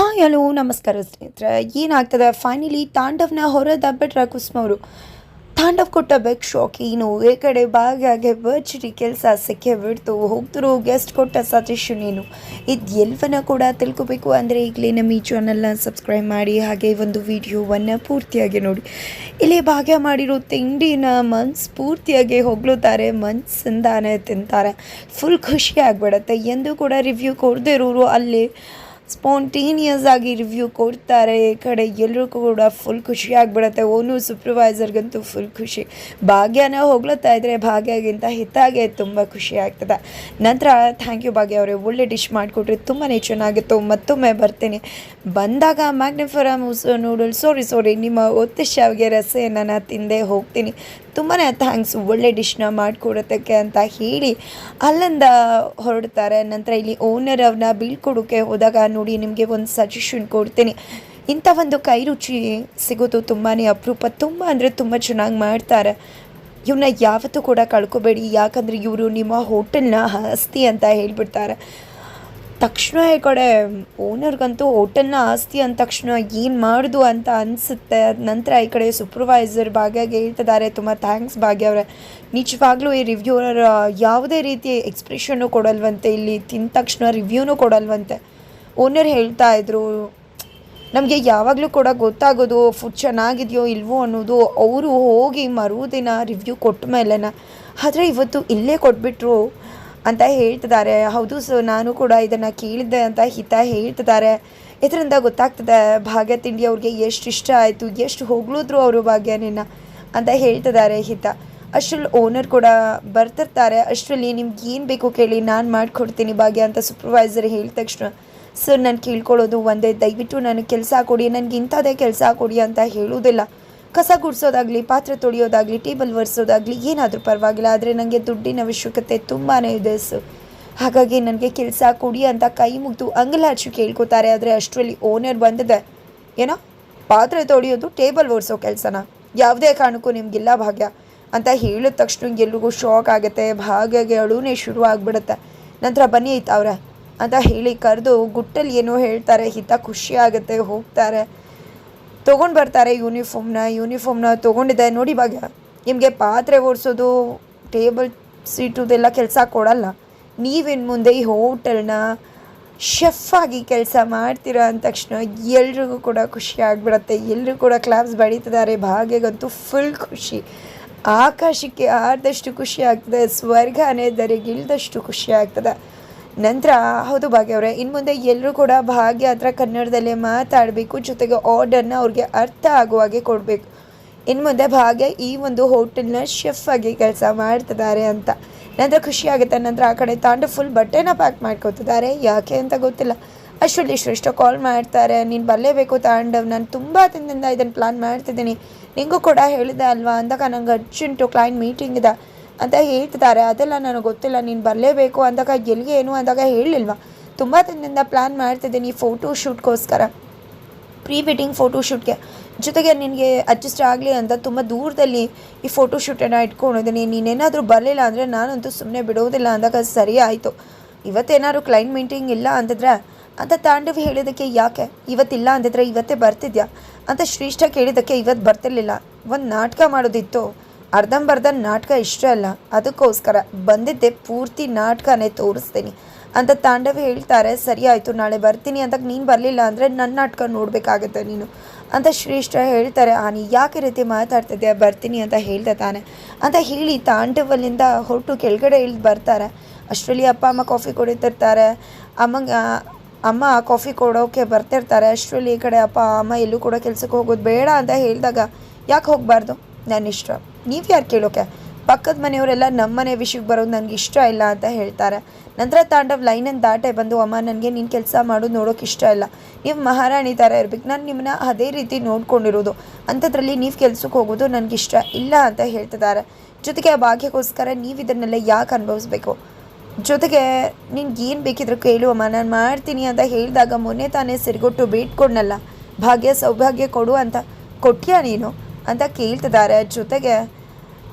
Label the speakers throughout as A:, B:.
A: Hi, hello, ನಮಸ್ಕಾರ ಸ್ನೇಹಿತರೆ. ಏನಾಗ್ತದೆ? ಫೈನಲಿ ತಾಂಡವನ ಹೊರದಬ್ಬಿಟ್ರೆ ಕುಸುಮ ಅವರು. ತಾಂಡವ್ ಕೊಟ್ಟ ಬೆಕ್ ಶಾಕ್ ಏನು? ಈ ಕಡೆ ಭಾಗ್ಯಾಗೆ ಬರ್ಜರಿ ಕೆಲಸ ಸಿಕ್ಕೇ ಬಿಡ್ತು. ಹೋಗ್ತಿರೋ ಗೆಸ್ಟ್ ಕೊಟ್ಟ ಸಜೆಷನ್ ಏನು? ಇದು ಎಲ್ಲವನ್ನ ಕೂಡ ತಿಳ್ಕೊಬೇಕು ಅಂದರೆ ಈಗಲೇ ನಮ್ಮ ಈ ಚಾನಲ್ನ ಸಬ್ಸ್ಕ್ರೈಬ್ ಮಾಡಿ, ಹಾಗೆ ಒಂದು ವಿಡಿಯೋವನ್ನು ಪೂರ್ತಿಯಾಗಿ ನೋಡಿ. ಇಲ್ಲಿ ಭಾಗ್ಯ ಮಾಡಿರೋ ತಿಂಡಿನ ಮನ್ಸು ಪೂರ್ತಿಯಾಗಿ ಹೊಗಳುತ್ತಾರೆ, ಮನ್ಸಿಂದಾನೆ ತಿಂತಾರೆ. ಫುಲ್ ಖುಷಿ ಆಗಿಬಿಡುತ್ತೆ. ಎಂದು ಕೂಡ ರಿವ್ಯೂ ಕೊಡದೇ ಇರೋರು ಅಲ್ಲಿ ಸ್ಪಾಂಟೇನಿಯಸ್ ಆಗಿ ರಿವ್ಯೂ ಕೊಡ್ತಾರೆ. ಈ ಕಡೆ ಎಲ್ಲರೂ ಕೂಡ ಫುಲ್ ಖುಷಿ ಆಗಿಬಿಡುತ್ತೆ. ಓನು ಸೂಪರ್ವೈಸರ್ಗಂತೂ ಫುಲ್ ಖುಷಿ. ಭಾಗ್ಯನ ಹೋಗ್ಲತ್ತಾ ಇದ್ರೆ ಭಾಗ್ಯಗಿಂತ ಹಿತಾಗೆ ತುಂಬ ಖುಷಿ ಆಗ್ತದೆ. ನಂತರ ಥ್ಯಾಂಕ್ ಯು ಭಾಗ್ಯ ಅವರೇ, ಒಳ್ಳೆ ಡಿಶ್ ಮಾಡಿಕೊಟ್ರೆ ತುಂಬಾ ಚೆನ್ನಾಗಿತ್ತು. ಮತ್ತೊಮ್ಮೆ ಬರ್ತೀನಿ. ಬಂದಾಗ ಮ್ಯಾಗ್ನಿಫರಮ್ ನೂಡಲ್ಸ್ ಸಾರಿ ಸಾರಿ ನಿಮ್ಮ ಒತ್ತೆ ಶಾವಿಗೆ ರಸೆಯನ್ನು ನಾನು ತಿಂದೆ ಹೋಗ್ತೀನಿ. ತುಂಬಾ ಥ್ಯಾಂಕ್ಸ್ ಒಳ್ಳೆ ಡಿಶ್ನ ಮಾಡಿಕೊಡೋದಕ್ಕೆ ಅಂತ ಹೇಳಿ ಅಲ್ಲಿಂದ ಹೊರಡ್ತಾರೆ. ನಂತರ ಇಲ್ಲಿ ಓನರ್ ಅವ್ರನ್ನ ಬೀಳ್ಕೊಡೋಕೆ ಹೋದಾಗ ನೋಡಿ ನಿಮಗೆ ಒಂದು ಸಜೆಷನ್ ಕೊಡ್ತೀನಿ. ಇಂಥ ಒಂದು ಕೈ ರುಚಿ ಸಿಗೋದು ತುಂಬಾ ಅಪರೂಪ. ತುಂಬ ಅಂದರೆ ತುಂಬ ಚೆನ್ನಾಗಿ ಮಾಡ್ತಾರೆ. ಇವನ್ನ ಯಾವತ್ತೂ ಕೂಡ ಕಳ್ಕೊಬೇಡಿ. ಯಾಕಂದರೆ ಇವರು ನಿಮ್ಮ ಹೋಟೆಲ್ನ ಆಸ್ತಿ ಅಂತ ಹೇಳ್ಬಿಡ್ತಾರೆ. ತಕ್ಷಣ ಈ ಕಡೆ ಓನರ್ಗಂತೂ ಹೋಟೆಲ್ನ ಆಸ್ತಿ ಅಂದ ತಕ್ಷಣ ಏನು ಮಾಡೋದು ಅಂತ ಅನಿಸುತ್ತೆ. ನಂತರ ಈ ಕಡೆ ಸೂಪರ್ವೈಸರ್ ಭಾಗ್ಯಾಗೆ ಹೇಳ್ತಿದ್ದಾರೆ. ತುಂಬ ಥ್ಯಾಂಕ್ಸ್ ಭಾಗ್ಯ ಅವರೇ. ನಿಜವಾಗ್ಲೂ ಈ ರಿವ್ಯೂವರ್ ಯಾವುದೇ ರೀತಿ ಎಕ್ಸ್ಪ್ರೆಷನ್ನು ಕೊಡಲ್ವಂತೆ. ಇಲ್ಲಿ ತಿಂದ ತಕ್ಷಣ ರಿವ್ಯೂನೂ ಕೊಡಲ್ವಂತೆ. ಓನರ್ ಹೇಳ್ತಾ ಇದ್ರು, ನಮಗೆ ಯಾವಾಗಲೂ ಕೂಡ ಗೊತ್ತಾಗೋದು ಫುಡ್ ಚೆನ್ನಾಗಿದೆಯೋ ಇಲ್ವೋ ಅನ್ನೋದು. ಅವರು ಹೋಗಿ ಮರುದಿನ ರಿವ್ಯೂ ಕೊಟ್ಟ ಮೇಲೆನ, ಆದರೆ ಇವತ್ತು ಇಲ್ಲೇ ಕೊಟ್ಬಿಟ್ರು ಅಂತ ಹೇಳ್ತಿದ್ದಾರೆ. ಹೌದು ಸೊ ನಾನು ಕೂಡ ಇದನ್ನು ಕೇಳಿದ್ದೆ ಅಂತ ಹಿತ ಹೇಳ್ತಿದ್ದಾರೆ. ಇದರಿಂದ ಗೊತ್ತಾಗ್ತದೆ, ಭಾಗ್ಯ ತಿಂಡಿ ಅವ್ರಿಗೆ ಎಷ್ಟು ಇಷ್ಟ ಆಯಿತು, ಎಷ್ಟು ಹೊಗಳಿದ್ರು ಅವರು ಭಾಗ್ಯನಿನ್ನ ಅಂತ ಹೇಳ್ತಿದ್ದಾರೆ ಹಿತ. ಅಷ್ಟರಲ್ಲಿ ಓನರ್ ಕೂಡ ಬರ್ತಿರ್ತಾರೆ. ಅಷ್ಟರಲ್ಲಿ ನಿಮ್ಗೆ ಏನು ಬೇಕು ಕೇಳಿ ನಾನು ಮಾಡಿಕೊಡ್ತೀನಿ ಭಾಗ್ಯ ಅಂತ ಸೂಪರ್ವೈಸರ್ ಹೇಳಿದ ತಕ್ಷಣ ಸರ್, ನಾನು ಕೇಳ್ಕೊಳ್ಳೋದು ಒಂದೇ. ದಯವಿಟ್ಟು ನನಗೆ ಕೆಲಸ ಕೊಡಿ, ನನಗೆ ಇಂಥದೇ ಕೆಲಸ ಕೊಡಿ ಅಂತ ಹೇಳೋದಿಲ್ಲ ಕಸ ಗುಡಿಸೋದಾಗಲಿ, ಪಾತ್ರೆ ತೊಳೆಯೋದಾಗಲಿ, ಟೇಬಲ್ ಒರೆಸೋದಾಗಲಿ, ಏನಾದರೂ ಪರವಾಗಿಲ್ಲ. ಆದರೆ ನನಗೆ ದುಡ್ಡಿನ ಅವಶ್ಯಕತೆ ತುಂಬಾ ಇದೆ, ಸರ್. ಹಾಗಾಗಿ ನನಗೆ ಕೆಲಸ ಕೊಡಿ ಅಂತ ಕೈ ಮುಗಿದು ಅಂಗಲಾಚು ಕೇಳ್ಕೊತಾರೆ. ಆದರೆ ಅಷ್ಟರಲ್ಲಿ ಓನರ್ ಬಂದಿದೆ. ಏನೋ? ಪಾತ್ರೆ ತೊಳೆಯೋದು, ಟೇಬಲ್ ಒರೆಸೋ ಕೆಲಸನ. ಯಾವುದೇ ಕಾರಣಕ್ಕೂ ನಿಮಗಿಲ್ಲ ಭಾಗ್ಯ ಅಂತ ಹೇಳಿದ ತಕ್ಷಣ ಎಲ್ರಿಗೂ ಶಾಕ್ ಆಗುತ್ತೆ. ಭಾಗ್ಯಗೆ ಅಳುನೇ ಶುರು ಆಗಿಬಿಡುತ್ತೆ. ನಂತರ ಬನ್ನಿ ಐತೆ ಅವ್ರೆ ಅಂತ ಹೇಳಿ ಕರೆದು ಗುಟ್ಟಲ್ಲಿ ಏನೋ ಹೇಳ್ತಾರೆ, ಹಿತ ಖುಷಿ ಆಗುತ್ತೆ, ಹೋಗ್ತಾರೆ. ತೊಗೊಂಡು ಬರ್ತಾರೆ ಯೂನಿಫಾರ್ಮ್ನ ಯೂನಿಫಾರ್ಮ್ನ ತೊಗೊಂಡಿದ್ದೆ ನೋಡಿ ಭಾಗ್ಯ, ನಿಮಗೆ ಪಾತ್ರೆ ಓಡಿಸೋದು ಟೇಬಲ್ ಸೀಟುದೆಲ್ಲ ಕೆಲಸ ಕೊಡಲ್ಲ. ನೀವಿನ್ ಮುಂದೆ ಈ ಹೋಟೆಲ್ನ ಶೆಫ್ ಆಗಿ ಕೆಲಸ ಮಾಡ್ತೀರಾ ಅಂದ ತಕ್ಷಣ ಎಲ್ರಿಗೂ ಕೂಡ ಖುಷಿ ಆಗಿಬಿಡತ್ತೆ. ಎಲ್ಲರೂ ಕೂಡ ಕ್ಲಾಪ್ಸ್ ಬಡೀತಿದ್ದಾರೆ. ಭಾಗ್ಯಗಂತೂ ಫುಲ್ ಖುಷಿ. ಆಕಾಶಕ್ಕೆ ಆರ್ದಷ್ಟು ಖುಷಿ ಆಗ್ತದೆ. ಸ್ವರ್ಗನೇ ದರಿಗಿಳ್ದಷ್ಟು ಖುಷಿ ಆಗ್ತದೆ. ನಂತರ, ಹೌದು ಭಾಗ್ಯ ಅವರೇ ಇನ್ನು ಮುಂದೆ ಎಲ್ಲರೂ ಕೂಡ ಭಾಗ್ಯ ಹತ್ರ ಕನ್ನಡದಲ್ಲೇ ಮಾತಾಡಬೇಕು, ಜೊತೆಗೆ ಆರ್ಡರ್ನ ಅವ್ರಿಗೆ ಅರ್ಥ ಆಗುವ ಹಾಗೆ ಕೊಡಬೇಕು. ಇನ್ನು ಮುಂದೆ ಭಾಗ್ಯ ಈ ಒಂದು ಹೋಟೆಲ್ನ ಶೆಫ್ ಆಗಿ ಕೆಲಸ ಮಾಡ್ತಿದ್ದಾರೆ ಅಂತ. ನಂತರ ಖುಷಿ ಆಗುತ್ತೆ, ನಂತರ ಆ ಕಡೆ ತಾಂಡು ಫುಲ್ ಬಟ್ಟೆನ ಪ್ಯಾಕ್ ಮಾಡ್ಕೊತಿದ್ದಾರೆ. ಯಾಕೆ ಅಂತ ಗೊತ್ತಿಲ್ಲ. ಅಷ್ಟರಲ್ಲಿ ಶ್ರೇಷ್ಠ ಕಾಲ್ ಮಾಡ್ತಾರೆ, ನೀನು ಬರಲೇಬೇಕು ತಾಂಡವ್, ನಾನು ತುಂಬ ದಿನದಿಂದ ಇದನ್ನು ಪ್ಲ್ಯಾನ್ ಮಾಡ್ತಿದ್ದೀನಿ. ನಿಂಗೂ ಕೂಡ ಹೇಳಿದೆ ಅಲ್ವಾ? ಅಂದಾಗ ನಂಗೆ ಅರ್ಜೆಂಟು ಕ್ಲೈಂಟ್ ಮೀಟಿಂಗ್ ಇದೆ. ಅಂತ ಹೇಳ್ತಿದ್ದಾರೆ, ಅದೆಲ್ಲ ನನಗೆ ಗೊತ್ತಿಲ್ಲ, ನೀನು ಬರಲೇಬೇಕು ಅಂದಾಗ ಎಲ್ಲಿಗೆ ಏನು ಅಂದಾಗ ಹೇಳಿಲ್ವಾ? ತುಂಬ ದಿನದಿಂದ ಪ್ಲ್ಯಾನ್ ಮಾಡ್ತಿದ್ದೀನಿ ಫೋಟೋ ಶೂಟ್ಗೋಸ್ಕರ ಪ್ರೀ ವೆಡ್ಡಿಂಗ್ ಫೋಟೋ ಶೂಟ್ಗೆ ಜೊತೆಗೆ ನಿನಗೆ ಅಡ್ಜಸ್ಟ್ ಆಗಲಿ ಅಂತ ತುಂಬ ದೂರದಲ್ಲಿ ಈ ಫೋಟೋ ಶೂಟನ್ನು ಇಟ್ಕೊಂಡಿದ್ದೀನಿ. ನೀನೇನಾದರೂ ಬರಲಿಲ್ಲ ಅಂದರೆ ನಾನಂತೂ ಸುಮ್ಮನೆ ಬಿಡೋದಿಲ್ಲ ಅಂದಾಗ ಸರಿ ಆಯಿತು. ಇವತ್ತೇನಾದ್ರು ಕ್ಲೈಂಟ್ ಮೀಟಿಂಗ್ ಇಲ್ಲ ಅಂತಿದ್ರೆ, ಅಂತ ತಾಂಡವ್ ಹೇಳಿದ್ದಕ್ಕೆ ಯಾಕೆ? ಇವತ್ತಿಲ್ಲ ಅಂದಿದ್ರೆ ಇವತ್ತೇ ಬರ್ತಿದ್ಯಾ? ಅಂತ ಶ್ರೇಷ್ಠ ಕೇಳಿದ್ದಕ್ಕೆ ಇವತ್ತು ಬರ್ತಿರ್ಲಿಲ್ಲ. ಒಂದು ನಾಟಕ ಮಾಡೋದಿತ್ತು. ಅರ್ಧಂಬರ್ಧ ನಾಟಕ ಇಷ್ಟ ಅಲ್ಲ, ಅದಕ್ಕೋಸ್ಕರ ಬಂದಿದ್ದೆ ಪೂರ್ತಿ ನಾಟಕನೇ ತೋರಿಸ್ತೀನಿ. ಅಂತ ತಾಂಡವ ಹೇಳ್ತಾರೆ, ಸರಿ ಆಯಿತು, ನಾಳೆ ಬರ್ತೀನಿ ಅಂತ ನೀನು ಬರಲಿಲ್ಲ ಅಂದರೆ ನನ್ನ ನಾಟಕ ನೋಡಬೇಕಾಗತ್ತೆ ನೀನು. ಅಂತ ಶ್ರೇಷ್ಠ ಹೇಳ್ತಾರೆ, ಆನಿ, ಯಾಕೆ ರೀತಿ ಮಾತಾಡ್ತಿದ್ದೆ ಬರ್ತೀನಿ ಅಂತ ಹೇಳ್ದೆ ತಾನೆ. ಅಂತ ಹೇಳಿ ತಾಂಡವಲ್ಲಿಂದ ಹೊರಟು ಕೆಳಗಡೆ ಇಳಿದು ಬರ್ತಾರೆ. ಅಷ್ಟರಲ್ಲಿ ಅಪ್ಪ, ಅಮ್ಮ ಕಾಫಿ ಕುಡಿತಿರ್ತಾರೆ. ಅಮ್ಮಂಗೆ, ಅಮ್ಮ ಕಾಫಿ ಕೊಡೋಕೆ ಬರ್ತಿರ್ತಾರೆ. ಅಷ್ಟರಲ್ಲಿ ಈ ಕಡೆ ಅಪ್ಪ, ಅಮ್ಮ ಎಲ್ಲೂ ಕೂಡ ಕೆಲಸಕ್ಕೆ ಹೋಗೋದು ಬೇಡ ಅಂತ ಹೇಳಿದಾಗ ಯಾಕೆ ಹೋಗಬಾರ್ದು? ನನ್ನ ಇಷ್ಟ. ನೀವು ಯಾರು ಕೇಳೋಕೆ? ಪಕ್ಕದ ಮನೆಯವರೆಲ್ಲ ನಮ್ಮ ಮನೆ ವಿಷಯಕ್ಕೆ ಬರೋದು ನನಗೆ ಇಷ್ಟ ಇಲ್ಲ ಅಂತ ಹೇಳ್ತಾರೆ. ನಂತರ ತಾಂಡವ್ ಲೈನನ್ನು ದಾಟೆ ಬಂದು, ಅಮ್ಮ, ನನಗೆ ನೀನು ಕೆಲಸ ಮಾಡೋದು ನೋಡೋಕೆ ಇಷ್ಟ ಇಲ್ಲ. ನೀವು ಮಹಾರಾಣಿ ಥರ ಇರ್ಬೇಕು. ನಾನು ನಿಮ್ಮನ್ನ ಅದೇ ರೀತಿ ನೋಡ್ಕೊಂಡಿರೋದು. ಅಂಥದ್ರಲ್ಲಿ ನೀವು ಕೆಲಸಕ್ಕೆ ಹೋಗೋದು ನನಗೆ ಇಷ್ಟ ಇಲ್ಲ ಅಂತ ಹೇಳ್ತಿದ್ದಾರೆ. ಜೊತೆಗೆ ಆ ಭಾಗ್ಯಕ್ಕೋಸ್ಕರ ನೀವು ಇದನ್ನೆಲ್ಲ ಯಾಕೆ ಅನುಭವಿಸ್ಬೇಕು? ಜೊತೆಗೆ ನಿನ್ಗೆ ಏನು ಬೇಕಿದ್ರು ಕೇಳು, ಅಮ್ಮ. ನಾನು ಮಾಡ್ತೀನಿ ಅಂತ ಹೇಳಿದಾಗ ಮೊನ್ನೆ ತಾನೇ ಸಿರಿಗೊಟ್ಟು ಬೇಡ್ಕೊಂಡಲ್ಲ ಭಾಗ್ಯ ಸೌಭಾಗ್ಯ ಕೊಡು ಅಂತ ಕೊಟ್ಟಿಯಾ ನೀನು? ಅಂತ ಕೇಳ್ತಿದ್ದಾರೆ. ಜೊತೆಗೆ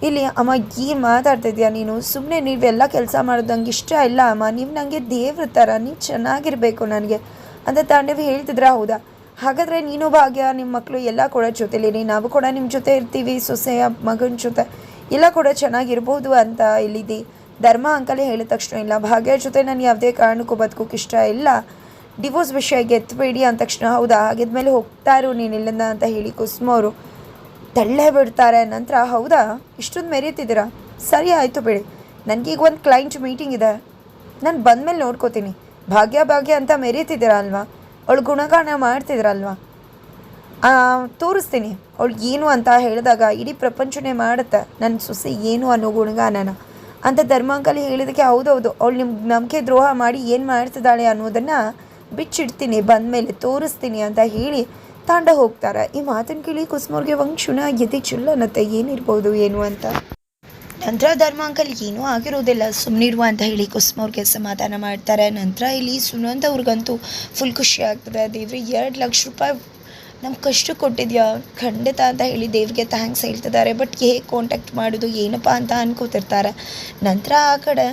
A: ಇಲ್ಲಿ, ಅಮ್ಮ, ಏನು ಮಾತಾಡ್ತಿದ್ಯಾ ನೀನು? ಸುಮ್ಮನೆ ನೀವೆಲ್ಲ ಕೆಲಸ ಮಾಡೋದು ನಂಗೆ ಇಷ್ಟ ಇಲ್ಲ, ಅಮ್ಮ. ನೀವು ನನಗೆ ದೇವ್ರ ಥರ, ನೀವು ಚೆನ್ನಾಗಿರಬೇಕು ನನಗೆ. ಅಂತ ತಾಂಡವ್ ಹೇಳ್ತಿದ್ರ. ಹೌದಾ? ಹಾಗಾದರೆ ನೀನು ಭಾಗ್ಯ ನಿಮ್ಮ ಮಕ್ಕಳು ಎಲ್ಲ ಕೂಡ ಜೊತೆಲಿರಿ. ನಾವು ಕೂಡ ನಿಮ್ಮ ಜೊತೆ ಇರ್ತೀವಿ ಸೊಸೆಯ ಮಗನ ಜೊತೆ. ಎಲ್ಲ ಕೂಡ ಚೆನ್ನಾಗಿರ್ಬೋದು ಅಂತ ಇಲ್ಲಿದ್ದಿ ಧರ್ಮ ಅಂಕಲೇ ಹೇಳಿದ ತಕ್ಷಣ, ಇಲ್ಲ, ಭಾಗ್ಯ ಜೊತೆ ನಾನು ಯಾವುದೇ ಕಾರಣಕ್ಕೂ ಬದುಕೋಕೆ ಇಷ್ಟ ಇಲ್ಲ. ಡಿವೋರ್ಸ್ ವಿಷಯ ಎತ್ತಬೇಡಿ ಅಂದ ತಕ್ಷಣ, ಹೌದಾ? ಹಾಗಿದ್ಮೇಲೆ ಹೋಗ್ತಾ ಇರು, ನೀನು ಅಂತ ಹೇಳಿ ಕುಸುಮ ಅವರು ತಳ್ಳೇ ಬಿಡ್ತಾರೆ. ನಂತರ, ಹೌದಾ? ಇಷ್ಟೊಂದು ಮೆರೀತಿದ್ದೀರಾ? ಸರಿ ಆಯಿತು ಬಿಡಿ. ನನಗೀಗ ಒಂದು ಕ್ಲೈಂಟ್ ಮೀಟಿಂಗ್ ಇದೆ. ನಾನು ಬಂದಮೇಲೆ ನೋಡ್ಕೋತೀನಿ. ಭಾಗ್ಯ ಭಾಗ್ಯ ಅಂತ ಮೆರೀತಿದ್ದೀರಾ ಅಲ್ವಾ ಅವಳು ಗುಣಗಾನ ಮಾಡ್ತಿದ್ರಲ್ವಾ? ತೋರಿಸ್ತೀನಿ. ಅವಳು ಏನು ಅಂತ ಹೇಳಿದಾಗ ಇಡೀ ಪ್ರಪಂಚನೇ ಮಾಡುತ್ತೆ. ನನ್ನ ಸೊಸೆ ಏನು ಅನ್ನೋ ಗುಣಗಾನನ. ಅಂತ ಧರ್ಮಾಂಕಲಿ ಹೇಳಿದಕ್ಕೆ ಹೌದೌದು. ಅವಳು ನಿಮ್ಮ ನಂಬಿಕೆ ದ್ರೋಹ ಮಾಡಿ ಏನು ಮಾಡ್ತಿದ್ದಾಳೆ ಅನ್ನೋದನ್ನು ಬಿಚ್ಚಿಡ್ತೀನಿ. ಬಂದಮೇಲೆ ತೋರಿಸ್ತೀನಿ ಅಂತ ಹೇಳಿ ತಾಂಡ ಹೋಗ್ತಾರೆ. ಈ ಮಾತನ್ನು ಕೇಳಿ ಕುಸುಮವ್ರಿಗೆ ಒಂದು ಕ್ಷಣ ಎದೆ ಚುಲ್ಲನತ್ತೆ ಏನಿರ್ಬೋದು, ಏನು ಅಂತ. ನಂತರ ಧರ್ಮ ಅಂಕಲ್, ಏನೂ ಆಗಿರೋದಿಲ್ಲ. ಸುಮ್ಮನಿರುವ ಅಂತ ಹೇಳಿ ಕುಸುಮವ್ರಿಗೆ ಸಮಾಧಾನ ಮಾಡ್ತಾರೆ. ನಂತರ ಇಲ್ಲಿ ಸುನಂದ ಅವ್ರಿಗಂತೂ ಫುಲ್ ಖುಷಿ ಆಗ್ತದೆ. ದೇವ್ರಿ ಎರಡು ಲಕ್ಷ ರೂಪಾಯಿ ನಮ್ಮ ಕಷ್ಟ ಕೊಟ್ಟಿದ್ಯಾ? ಖಂಡಿತ ಅಂತ ಹೇಳಿ ದೇವ್ರಿಗೆ ಥ್ಯಾಂಕ್ಸ್ ಹೇಳ್ತಿದ್ದಾರೆ. ಬಟ್ ಹೇಗೆ ಕಾಂಟ್ಯಾಕ್ಟ್ ಮಾಡೋದು ಏನಪ್ಪ ಅಂತ ಅನ್ಕೋತಿರ್ತಾರೆ. ನಂತರ ಆ ಕಡೆ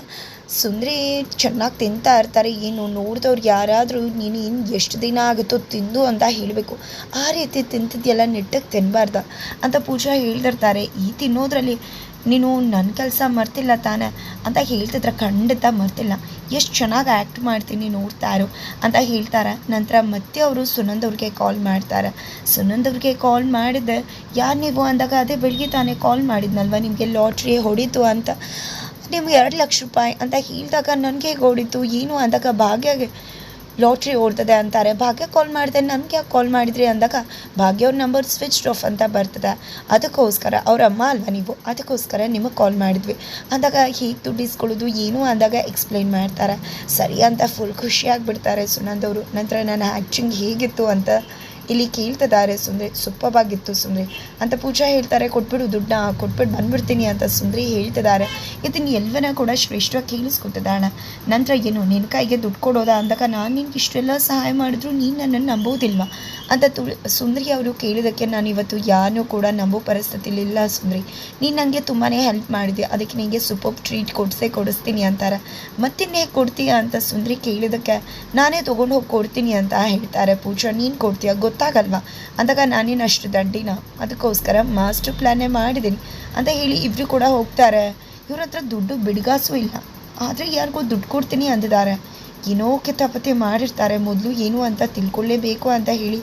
A: ಸುಂದ್ರಿ ಚೆನ್ನಾಗಿ ತಿಂತಾ ಇರ್ತಾರೆ, ಏನು ನೋಡಿದವ್ರು ಯಾರಾದರೂ ನೀನು ಇನ್ನು ಎಷ್ಟು ದಿನ ಆಗುತ್ತೋ ತಿಂದು ಅಂತ ಹೇಳಬೇಕು. ಆ ರೀತಿ ತಿಂತಿದ್ಯಲ್ಲ ನೆಟ್ಟಕ್ಕೆ ತಿನ್ನಬಾರ್ದ ಅಂತ ಪೂಜಾ ಹೇಳ್ತಿರ್ತಾರೆ. ಈ ತಿನ್ನೋದ್ರಲ್ಲಿ ನೀನು ನನ್ನ ಕೆಲಸ ಮರ್ತಿಲ್ಲ ತಾನೆ ಅಂತ ಹೇಳ್ತಿದ್ರೆ ಖಂಡಿತ ಮರ್ತಿಲ್ಲ. ಎಷ್ಟು ಚೆನ್ನಾಗಿ ಆ್ಯಕ್ಟ್ ಮಾಡ್ತೀನಿ ನೋಡ್ತಾರೋ ಅಂತ ಹೇಳ್ತಾರೆ. ನಂತರ ಮತ್ತೆ ಅವರು ಸುನಂದ್ ಅವ್ರಿಗೆ ಕಾಲ್ ಮಾಡ್ತಾರೆ. ಸುನಂದ್ ಅವ್ರಿಗೆ ಕಾಲ್ ಮಾಡಿದ್ದೆ. ಯಾರು ನೀವು ಅಂದಾಗ ಅದೇ ಬೆಳಿಗ್ಗೆ ತಾನೇ ಕಾಲ್ ಮಾಡಿದ್ನಲ್ವ? ನಿಮಗೆ ಲಾಟ್ರಿ ಹೊಡಿತು ಅಂತ. ನಿಮ್ಗೆ ಎರಡು ಲಕ್ಷ ರೂಪಾಯಿ ಅಂತ ಹೇಳಿದಾಗ ನನಗೆ ಹೊಡಿತು ಏನು ಅಂದಾಗ ಭಾಗ್ಯಗೆ ಲಾಟ್ರಿ ಓಡ್ತದೆ ಅಂತಾರೆ. ಭಾಗ್ಯ ಕಾಲ್ ಮಾಡಿದೆ, ನನಗೆ ಯಾಕೆ ಕಾಲ್ ಮಾಡಿದ್ರಿ ಅಂದಾಗ ಭಾಗ್ಯ ಅವ್ರ ನಂಬರ್ ಸ್ವಿಚ್ ಆಫ್ ಅಂತ ಬರ್ತದೆ. ಅದಕ್ಕೋಸ್ಕರ ಅವ್ರ ಅಮ್ಮ ಅಲ್ವಾ ನೀವು? ಅದಕ್ಕೋಸ್ಕರ ನಿಮಗೆ ಕಾಲ್ ಮಾಡಿದ್ವಿ. ಅಂದಾಗ ಹೀಗೆ ದುಡ್ಡು ಇಸ್ಕೊಳ್ಳೋದು ಏನು ಅಂದಾಗ ಎಕ್ಸ್ಪ್ಲೈನ್ ಮಾಡ್ತಾರೆ. ಸರಿ ಅಂತ ಫುಲ್ ಖುಷಿಯಾಗಿಬಿಡ್ತಾರೆ ಸುನಂದ್ ಅವರು. ನಂತರ ನನ್ನ ಆ್ಯಕ್ಟಿಂಗ್ ಹೇಗಿತ್ತು ಅಂತ ಇಲ್ಲಿ ಕೇಳ್ತಿದ್ದಾರೆ, ಸುಂದ್ರಿ ಸುಪ್ಪವಾಗಿತ್ತು ಸುಂದ್ರಿ. ಅಂತ ಪೂಜಾ ಹೇಳ್ತಾರೆ, ಕೊಟ್ಬಿಡು ದುಡ್ಡನ್ನ ಕೊಟ್ಬಿಟ್ಟು ಬಂದ್ಬಿಡ್ತೀನಿ ಅಂತ ಸುಂದ್ರಿ ಹೇಳ್ತಿದ್ದಾರೆ. ಇದನ್ನು ಎಲ್ಲವನ್ನ ಕೂಡ ಶ್ರೇಷ್ಠವಾಗಿ ಕೇಳಿಸ್ಕೊತಿದ್ದಾಳೆ ನಂತರ ಏನು, ನಿನ್ನ ಕೈಗೆ ದುಡ್ಡು ಕೊಡೋದಾ ಅಂದಾಗ ನಾನು ನಿನ್ಗೆ ಇಷ್ಟೆಲ್ಲ ಸಹಾಯ ಮಾಡಿದ್ರು ನೀನು ನನ್ನನ್ನು ನಂಬೋದಿಲ್ವಾ ಅಂತ ತು ಸುಂದ್ರಿ ಅವರು ಕೇಳಿದ್ದಕ್ಕೆ ನಾನು ಇವತ್ತು ಯಾರನ್ನೂ ಕೂಡ ನಂಬೋ ಪರಿಸ್ಥಿತಿಲಿಲ್ಲ ಸುಂದ್ರಿ. ನೀನು ನನಗೆ ತುಂಬಾ ಹೆಲ್ಪ್ ಮಾಡಿದೆ, ಅದಕ್ಕೆ ನಿನಗೆ ಸೂಪರ್ ಟ್ರೀಟ್ ಕೊಡಿಸೇ ಕೊಡಿಸ್ತೀನಿ ಅಂತಾರೆ. ಮತ್ತಿನ್ನೇ ಕೊಡ್ತೀಯಾ ಅಂತ ಸುಂದ್ರಿ ಕೇಳಿದ್ದಕ್ಕೆ ನಾನೇ ತೊಗೊಂಡು ಹೋಗಿ ಕೊಡ್ತೀನಿ ಅಂತ ಹೇಳ್ತಾರೆ ಪೂಜಾ. ನೀನು ಕೊಡ್ತೀಯ? ಗೊತ್ತಾಗಲ್ವಾ? ಅಂದಾಗ ನಾನೇನು ಅಷ್ಟು ದಡ್ಡಿನ. ಅದಕ್ಕೋಸ್ಕರ ಮಾಸ್ಟರ್ ಪ್ಲ್ಯಾನೇ ಮಾಡಿದ್ದೀನಿ ಅಂತ ಹೇಳಿ ಇಬ್ಬರು ಕೂಡ ಹೋಗ್ತಾರೆ. ಇವ್ರ ಹತ್ರ ದುಡ್ಡು ಬಿಡುಗಾಸು ಇಲ್ಲ. ಆದರೆ ಯಾರಿಗೂ ದುಡ್ಡು ಕೊಡ್ತೀನಿ ಅಂದಿದ್ದಾರೆ ಏನೋ ಕಿತಾಪತಿ ಮಾಡಿರ್ತಾರೆ. ಮೊದಲು ಏನು ಅಂತ ತಿಳ್ಕೊಳ್ಳೇಬೇಕು ಅಂತ ಹೇಳಿ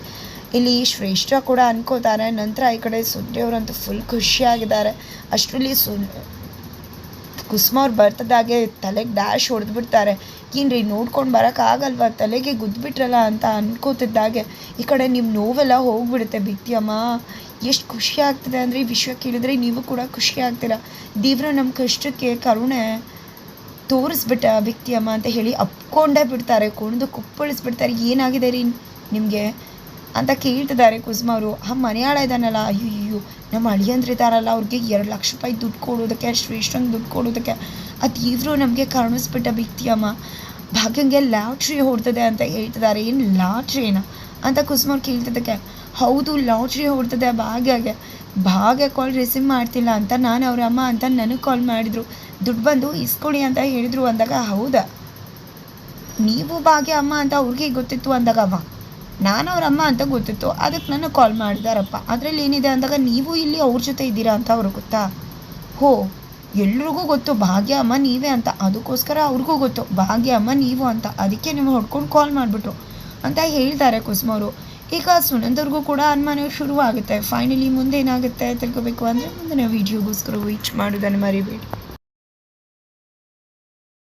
A: ಇಲ್ಲಿ ಶ್ರೇಷ್ಠ ಕೂಡ ಅನ್ಕೋತಾರೆ. ನಂತರ ಈ ಕಡೆ ಸುದ್ದಿಯವರಂತೂ ಫುಲ್ ಖುಷಿಯಾಗಿದ್ದಾರೆ. ಅಷ್ಟರಲ್ಲಿ ಸು ಕುಸುಮ ಅವ್ರು ಬರ್ತದಾಗೆ ತಲೆಗೆ ಡ್ಯಾಶ್ ಹೊಡೆದ್ಬಿಡ್ತಾರೆ. ಏನ್ರಿ ನೋಡ್ಕೊಂಡು ಬರೋಕ್ಕಾಗಲ್ವಾ ತಲೆಗೆ ಗುದ್ದುಬಿಟ್ರಲ್ಲ ಅಂತ ಅನ್ಕೋತಿದ್ದಾಗೆ ಈ ಕಡೆ ನಿಮ್ಮ ನೋವೆಲ್ಲ ಹೋಗ್ಬಿಡುತ್ತೆ ಬಿತ್ತಿಯಮ್ಮ ಎಷ್ಟು ಖುಷಿ ಆಗ್ತದೆ ಅಂದರೆ ಈ ವಿಷಯ ಕೇಳಿದ್ರೆ ನೀವು ಕೂಡ ಖುಷಿ ಆಗ್ತೀರ. ದೇವ್ರ ನಮ್ಮ ಕಷ್ಟಕ್ಕೆ ಕರುಣೆ ತೋರಿಸ್ಬಿಟ್ಟ ವ್ಯಕ್ತಿಯಮ್ಮ ಅಂತ ಹೇಳಿ ಅಪ್ಕೊಂಡೇ ಬಿಡ್ತಾರೆ. ಕುಣಿದು ಕುಪ್ಪಳಿಸ್ಬಿಡ್ತಾರೆ. ಏನಾಗಿದೆ ರೀ ನಿಮಗೆ? ಅಂತ ಕೇಳ್ತಿದ್ದಾರೆ ಕುಸುಮ ಅವರು. ಆ ಮನೆಯಾಳ ಇದ್ದಾನಲ್ಲ ಅಯ್ಯೋ ನಮ್ಮ ಅಳಿಯಂದ್ರಿದಾರಲ್ಲ ಅವ್ರಿಗೆ ಎರಡು ಲಕ್ಷ ರೂಪಾಯಿ ದುಡ್ಡು ಕೊಡೋದಕ್ಕೆ, ಶ್ರೇಷ್ಠಂಗೆ ದುಡ್ಡು ಕೊಡೋದಕ್ಕೆ. ಅದು ನಮಗೆ ಕಾಣಿಸ್ಬಿಟ್ಟ ಬಿಕ್ತಿಯಮ್ಮ ಭಾಗ್ಯಂಗೆ ಲಾಟ್ರಿ ಹೊಡ್ತದೆ ಅಂತ ಹೇಳ್ತಿದ್ದಾರೆ. ಏನು ಲಾಟ್ರಿನ ಅಂತ ಕುಸುಮ ಅವ್ರು ಕೇಳ್ತಿದ್ದಕ್ಕೆ. ಹೌದು, ಲಾಟ್ರಿ ಹೊಡ್ತದೆ ಭಾಗ್ಯಗೆ. ಭಾಗ್ಯ ಕಾಲ್ ರಿಸೀವ್ ಮಾಡ್ತಿಲ್ಲ ಅಂತ ನಾನು ಅವ್ರ ಅಮ್ಮ ಅಂತ ನನಗೆ ಕಾಲ್ ಮಾಡಿದರು. ದುಡ್ಡು ಬಂದು ಇಸ್ಕೊಡಿ ಅಂತ ಹೇಳಿದರು ಅಂದಾಗ, ಹೌದಾ? ನೀವು ಭಾಗ್ಯ ಅಮ್ಮ ಅಂತ ಅವ್ರಿಗೆ ಗೊತ್ತಿತ್ತು ಅಂದಾಗ ನಾನು ಅವ್ರ ಅಮ್ಮ ಅಂತ ಗೊತ್ತಿತ್ತು. ಅದಕ್ಕೆ ನಾನು ಕಾಲ್ ಮಾಡಿದಾರಪ್ಪ. ಅದರಲ್ಲಿ ಏನಿದೆ ಅಂದಾಗ ನೀವು ಇಲ್ಲಿ ಅವ್ರ ಜೊತೆ ಇದ್ದೀರಾ ಅಂತ ಅವ್ರಿಗೆ ಗೊತ್ತಾ? ಹೋ, ಎಲ್ರಿಗೂ ಗೊತ್ತು. ಭಾಗ್ಯ ಅಮ್ಮ ನೀವೇ ಅಂತ. ಅದಕ್ಕೋಸ್ಕರ ಅವ್ರಿಗೂ ಗೊತ್ತು. ಭಾಗ್ಯ ಅಮ್ಮ ನೀವು ಅಂತ. ಅದಕ್ಕೆ ನೀವು ಹೊಡ್ಕೊಂಡು ಕಾಲ್ ಮಾಡಿಬಿಟ್ರು ಅಂತ ಹೇಳ್ತಾರೆ ಕುಸುಮ ಅವರು. ಈಗ ಸುನಂದವ್ರಿಗೂ ಕೂಡ ಅನುಮಾನ ಶುರುವಾಗುತ್ತೆ. ಫೈನಲಿ ಮುಂದೆ ಏನಾಗುತ್ತೆ ತಿಳ್ಕೋಬೇಕು ಅಂದರೆ ಮುಂದಿನ ವೀಡಿಯೋಗೋಸ್ಕರ ವೀಚ್ ಮಾಡೋದನ್ನು ಮರಿಬೇಡಿ.